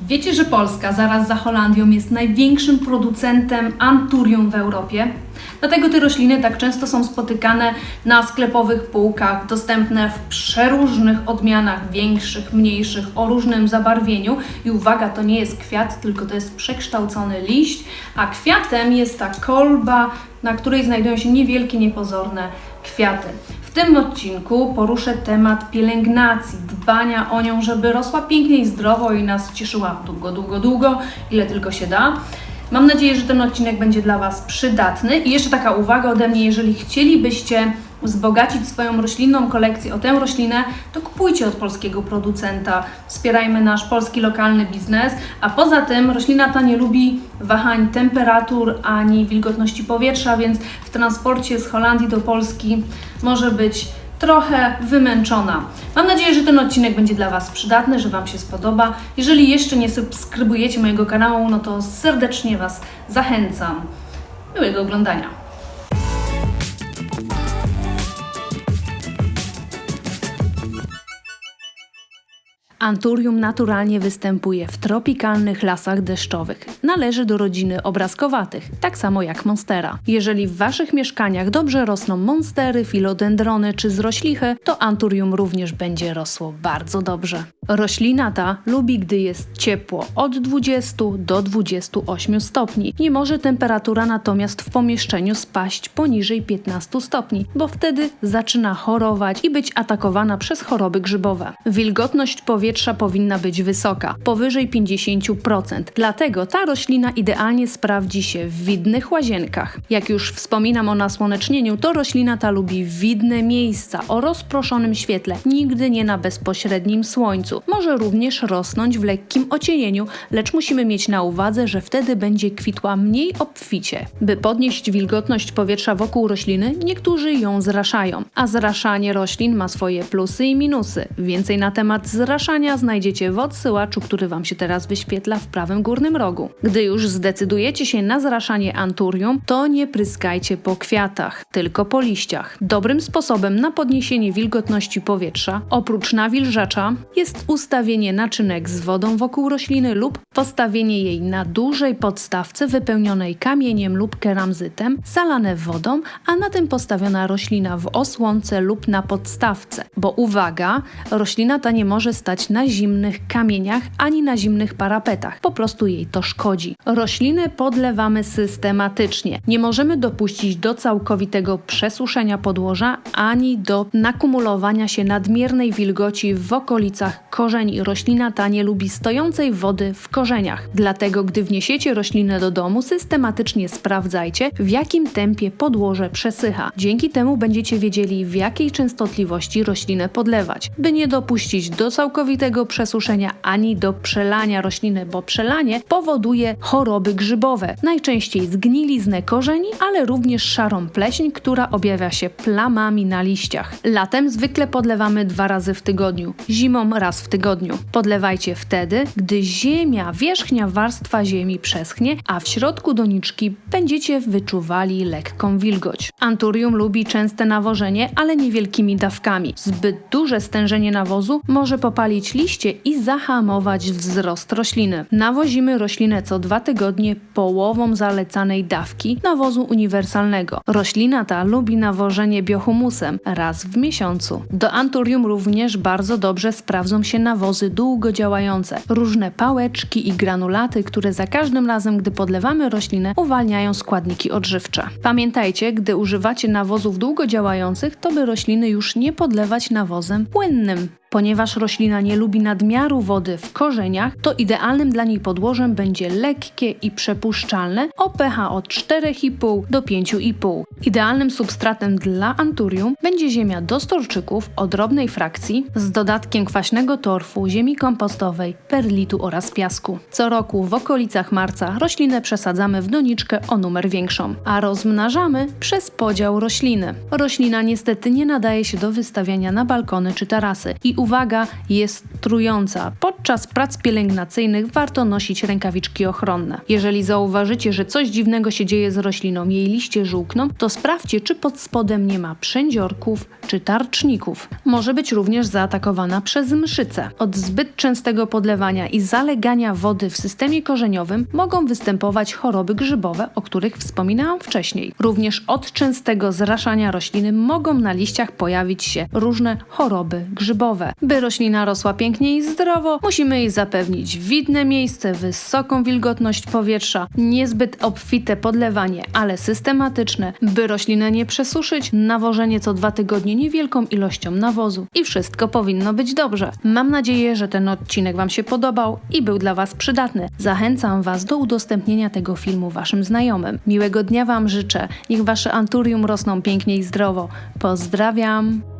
Wiecie, że Polska zaraz za Holandią jest największym producentem anturium w Europie? Dlatego te rośliny tak często są spotykane na sklepowych półkach, dostępne w przeróżnych odmianach, większych, mniejszych, o różnym zabarwieniu. I uwaga, to nie jest kwiat, tylko to jest przekształcony liść, a kwiatem jest ta kolba, na której znajdują się niewielkie, niepozorne kwiaty. Tym odcinku poruszę temat pielęgnacji, dbania o nią, żeby rosła pięknie i zdrowo i nas cieszyła długo, długo, długo, ile tylko się da. Mam nadzieję, że ten odcinek będzie dla Was przydatny. I jeszcze taka uwaga ode mnie, jeżeli chcielibyście wzbogacić swoją roślinną kolekcję o tę roślinę, to kupujcie od polskiego producenta. Wspierajmy nasz polski lokalny biznes. A poza tym roślina ta nie lubi wahań temperatur ani wilgotności powietrza, więc w transporcie z Holandii do Polski może być trochę wymęczona. Mam nadzieję, że ten odcinek będzie dla Was przydatny, że Wam się spodoba. Jeżeli jeszcze nie subskrybujecie mojego kanału, no to serdecznie Was zachęcam. Miłego oglądania. Anturium naturalnie występuje w tropikalnych lasach deszczowych. Należy do rodziny obrazkowatych, tak samo jak monstera. Jeżeli w waszych mieszkaniach dobrze rosną monstery, filodendrony czy zroślichy, to anturium również będzie rosło bardzo dobrze. Roślina ta lubi, gdy jest ciepło od 20 do 28 stopni. Nie może temperatura natomiast w pomieszczeniu spaść poniżej 15 stopni, bo wtedy zaczyna chorować i być atakowana przez choroby grzybowe. Wilgotność powietrza powinna być wysoka, powyżej 50%. Dlatego ta roślina idealnie sprawdzi się w widnych łazienkach. Jak już wspominam o nasłonecznieniu, to roślina ta lubi widne miejsca o rozproszonym świetle, nigdy nie na bezpośrednim słońcu. Może również rosnąć w lekkim ocienieniu, lecz musimy mieć na uwadze, że wtedy będzie kwitła mniej obficie. By podnieść wilgotność powietrza wokół rośliny, niektórzy ją zraszają, a zraszanie roślin ma swoje plusy i minusy. Więcej na temat zraszania znajdziecie w odsyłaczu, który Wam się teraz wyświetla w prawym górnym rogu. Gdy już zdecydujecie się na zraszanie anturium, to nie pryskajcie po kwiatach, tylko po liściach. Dobrym sposobem na podniesienie wilgotności powietrza, oprócz nawilżacza, jest ustawienie naczynek z wodą wokół rośliny lub postawienie jej na dużej podstawce wypełnionej kamieniem lub keramzytem, zalane wodą, a na tym postawiona roślina w osłonce lub na podstawce. Bo uwaga, roślina ta nie może stać na zimnych kamieniach ani na zimnych parapetach, po prostu jej to szkodzi. Rośliny podlewamy systematycznie. Nie możemy dopuścić do całkowitego przesuszenia podłoża ani do nakumulowania się nadmiernej wilgoci w okolicach korzeni. Roślina ta nie lubi stojącej wody w korzeniach. Dlatego, gdy wniesiecie roślinę do domu, systematycznie sprawdzajcie, w jakim tempie podłoże przesycha. Dzięki temu będziecie wiedzieli, w jakiej częstotliwości roślinę podlewać, by nie dopuścić do całkowitego przesuszenia ani do przelania rośliny, bo przelanie powoduje choroby grzybowe, najczęściej zgniliznę korzeni, ale również szarą pleśń, która objawia się plamami na liściach. Latem zwykle podlewamy dwa razy w tygodniu, zimą raz w tygodniu. Podlewajcie wtedy, gdy ziemia, wierzchnia warstwa ziemi przeschnie, a w środku doniczki będziecie wyczuwali lekką wilgoć. Anturium lubi częste nawożenie, ale niewielkimi dawkami. Zbyt duże stężenie nawozu może popalić liście i zahamować wzrost rośliny. Nawozimy roślinę co dwa tygodnie połową zalecanej dawki nawozu uniwersalnego. Roślina ta lubi nawożenie biohumusem raz w miesiącu. Do anturium również bardzo dobrze sprawdzą się nawozy długodziałające, różne pałeczki i granulaty, które za każdym razem, gdy podlewamy roślinę, uwalniają składniki odżywcze. Pamiętajcie, gdy używacie nawozów długodziałających, to by rośliny już nie podlewać nawozem płynnym. Ponieważ roślina nie lubi nadmiaru wody w korzeniach, to idealnym dla niej podłożem będzie lekkie i przepuszczalne o pH od 4,5 do 5,5. Idealnym substratem dla anturium będzie ziemia do storczyków o drobnej frakcji z dodatkiem kwaśnego torfu, ziemi kompostowej, perlitu oraz piasku. Co roku w okolicach marca roślinę przesadzamy w doniczkę o numer większą, a rozmnażamy przez podział rośliny. Roślina niestety nie nadaje się do wystawiania na balkony czy tarasy i uwaga, jest trująca. Podczas prac pielęgnacyjnych warto nosić rękawiczki ochronne. Jeżeli zauważycie, że coś dziwnego się dzieje z rośliną, jej liście żółkną, to sprawdźcie, czy pod spodem nie ma przędziorków czy tarczników. Może być również zaatakowana przez mszyce. Od zbyt częstego podlewania i zalegania wody w systemie korzeniowym mogą występować choroby grzybowe, o których wspominałam wcześniej. Również od częstego zraszania rośliny mogą na liściach pojawić się różne choroby grzybowe. By roślina rosła pięknie i zdrowo, musimy jej zapewnić widne miejsce, wysoką wilgotność powietrza, niezbyt obfite podlewanie, ale systematyczne, by roślinę nie przesuszyć, nawożenie co dwa tygodnie niewielką ilością nawozu i wszystko powinno być dobrze. Mam nadzieję, że ten odcinek Wam się podobał i był dla Was przydatny. Zachęcam Was do udostępnienia tego filmu Waszym znajomym. Miłego dnia Wam życzę. Niech Wasze anturium rosną pięknie i zdrowo. Pozdrawiam!